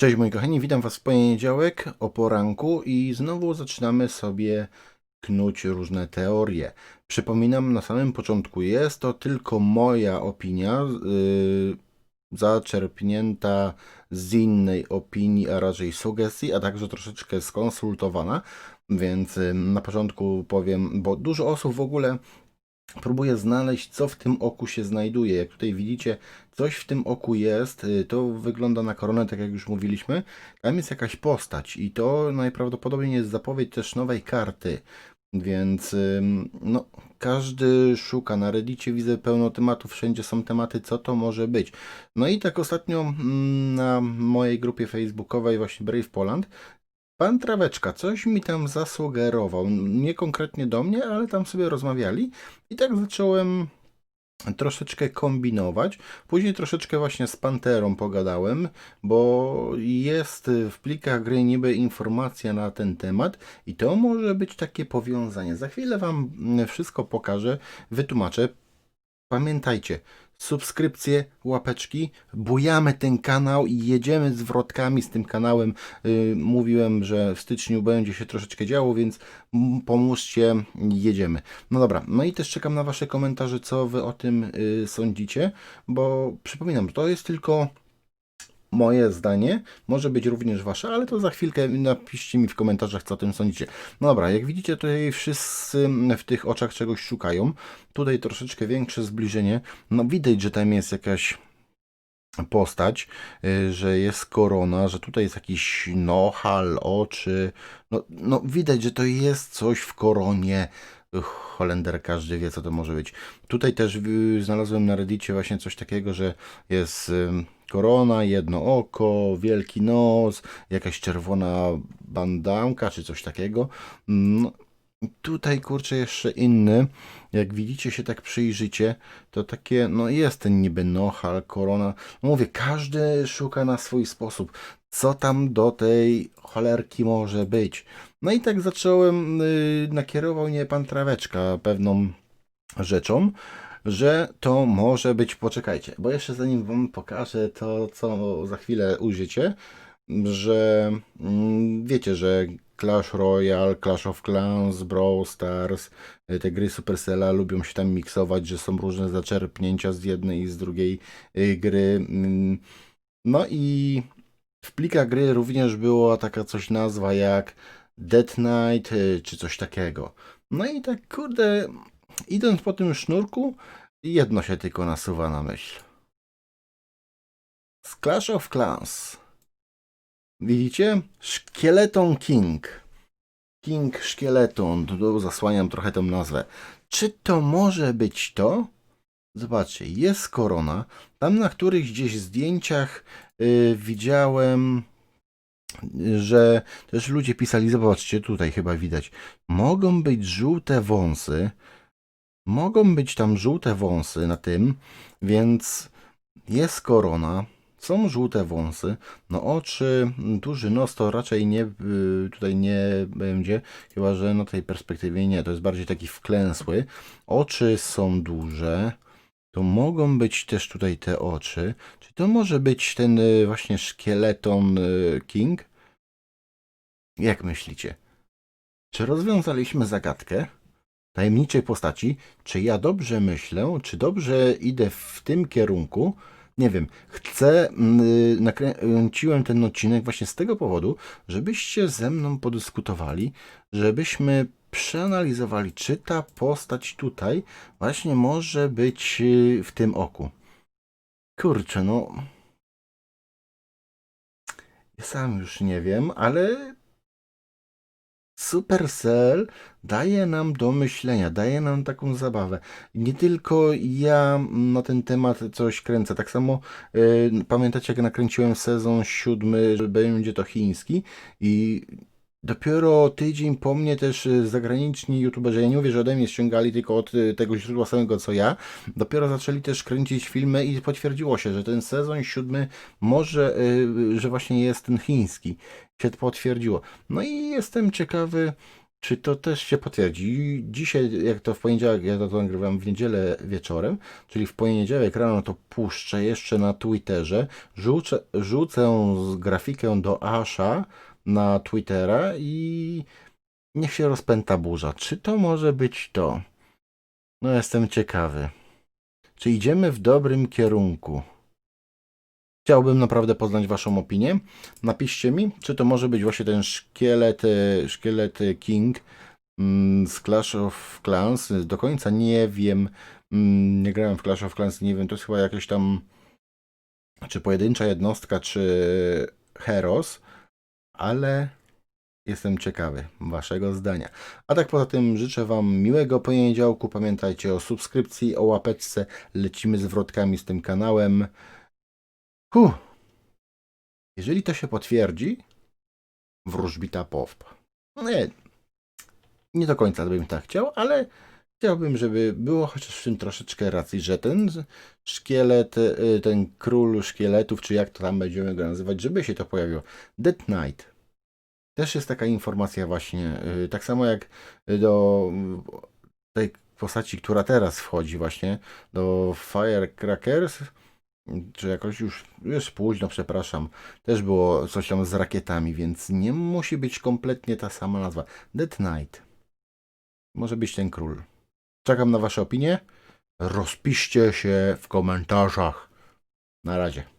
Cześć moi kochani, witam was w poniedziałek o poranku i znowu zaczynamy sobie knuć różne teorie. Przypominam na samym początku, jest to tylko moja opinia, yy, zaczerpnięta z innej opinii, a raczej sugestii, a także troszeczkę skonsultowana, więc yy, na początku powiem, bo dużo osób w ogóle próbuję znaleźć, co w tym oku się znajduje. Jak tutaj widzicie, coś w tym oku jest, y, to wygląda na koronę, tak jak już mówiliśmy. Tam jest jakaś postać i to najprawdopodobniej jest zapowiedź też nowej karty. Więc no, każdy szuka. Na Reddicie widzę pełno tematów, wszędzie są tematy, co to może być. No i tak ostatnio mm, na mojej grupie facebookowej, właśnie Brave Poland, Pan Traweczka coś mi tam zasugerował. Nie konkretnie do mnie, ale tam sobie rozmawiali. I tak zacząłem troszeczkę kombinować. Później troszeczkę właśnie z Panterą pogadałem, bo jest w plikach gry niby informacja na ten temat i to może być takie powiązanie. Za chwilę Wam wszystko pokażę, wytłumaczę. Pamiętajcie, subskrypcje, łapeczki, bujamy ten kanał i jedziemy z wrotkami z tym kanałem. Yy, mówiłem, że w styczniu będzie się troszeczkę działo, więc pomóżcie, jedziemy. No dobra, no i też czekam na Wasze komentarze, co Wy o tym yy, sądzicie, bo przypominam, to jest tylko moje zdanie, może być również wasze, ale to za chwilkę napiszcie mi w komentarzach, co o tym sądzicie. No dobra, jak widzicie, tutaj wszyscy w tych oczach czegoś szukają. Tutaj troszeczkę większe zbliżenie. No widać, że tam jest jakaś postać, y, że jest korona, że tutaj jest jakiś nohal, oczy. No, no widać, że to jest coś w koronie. Holender każdy wie, co to może być. Tutaj też y, znalazłem na Reddicie właśnie coś takiego, że jest korona, jedno oko, wielki nos, jakaś czerwona bandanka czy coś takiego. No, tutaj kurczę jeszcze inny. Jak widzicie się tak przyjrzycie, to takie, no jest ten niby nohal, korona. Mówię, każdy szuka na swój sposób. Co tam do tej cholerki może być? No i tak zacząłem, yy, nakierował mnie pan Traweczka pewną rzeczą, że to może być, poczekajcie, bo jeszcze zanim wam pokażę to, co za chwilę ujrzycie, że mm, wiecie, że Clash Royale, Clash of Clans, Brawl Stars, y, te gry Supercella lubią się tam miksować, że są różne zaczerpnięcia z jednej i z drugiej y, gry. Mm, No i w plikach gry również była taka coś nazwa jak Dead Knight y, czy coś takiego. No i tak kurde, idąc po tym sznurku, jedno się tylko nasuwa na myśl. Z Clash of Clans. Widzicie? Szkieleton King. King Szkieleton. Tu zasłaniam trochę tą nazwę. Czy to może być to? Zobaczcie, jest korona. Tam na których gdzieś zdjęciach y, widziałem, że też ludzie pisali, zobaczcie, tutaj chyba widać, mogą być żółte wąsy, mogą być tam żółte wąsy na tym, więc jest korona, są żółte wąsy, no oczy, duży nos to raczej nie, y, tutaj nie będzie, chyba że na tej perspektywie nie, to jest bardziej taki wklęsły. Oczy są duże, to mogą być też tutaj te oczy. Czy to może być ten y, właśnie szkieleton y, King? Jak myślicie? Czy rozwiązaliśmy zagadkę tajemniczej postaci? Czy ja dobrze myślę? Czy dobrze idę w tym kierunku? Nie wiem, chcę, yy, nakręciłem ten odcinek właśnie z tego powodu, żebyście ze mną podyskutowali, żebyśmy przeanalizowali, czy ta postać tutaj właśnie może być yy, w tym oku. Kurczę, no. Ja sam już nie wiem, ale Supercell daje nam do myślenia, daje nam taką zabawę. Nie tylko ja na ten temat coś kręcę. Tak samo y, pamiętacie, jak nakręciłem sezon siódmy, że będzie to chiński i dopiero tydzień po mnie też y, zagraniczni youtuberzy, ja nie mówię, że ode mnie ściągali tylko od y, tego źródła samego co ja, dopiero zaczęli też kręcić filmy i potwierdziło się, że ten sezon siódmy może, y, że właśnie jest ten chiński się potwierdziło. No i jestem ciekawy, Czy to też się potwierdzi? Dzisiaj, jak to w poniedziałek, ja to nagrywam w niedzielę wieczorem, czyli w poniedziałek rano to puszczę jeszcze na Twitterze, rzucę, rzucę grafikę do Asha na Twittera i niech się rozpęta burza. Czy to może być to? No jestem ciekawy. Czy idziemy w dobrym kierunku? Chciałbym naprawdę poznać Waszą opinię. Napiszcie mi, czy to może być właśnie ten szkielet, e, szkielet King mm, z Clash of Clans. Do końca nie wiem, mm, nie grałem w Clash of Clans, nie wiem, to jest chyba jakaś tam czy pojedyncza jednostka, czy Heros, ale jestem ciekawy Waszego zdania. A tak poza tym życzę Wam miłego poniedziałku. Pamiętajcie o subskrypcji, o łapeczce. Lecimy z wrotkami z tym kanałem. Huh. Jeżeli to się potwierdzi, wróżbita POWP. No nie, nie do końca bym tak chciał, ale chciałbym, żeby było chociaż w tym troszeczkę racji, że ten szkielet, y, ten król szkieletów, czy jak to tam będziemy go nazywać, żeby się to pojawiło. Dead Knight. Też jest taka informacja właśnie, y, tak samo jak do tej postaci, która teraz wchodzi właśnie, do Firecrackers, czy jakoś już, już późno, przepraszam, też było coś tam z rakietami, więc nie musi być kompletnie ta sama nazwa. Dead Knight. Może być ten król. Czekam na Wasze opinie. Rozpiszcie się w komentarzach. Na razie.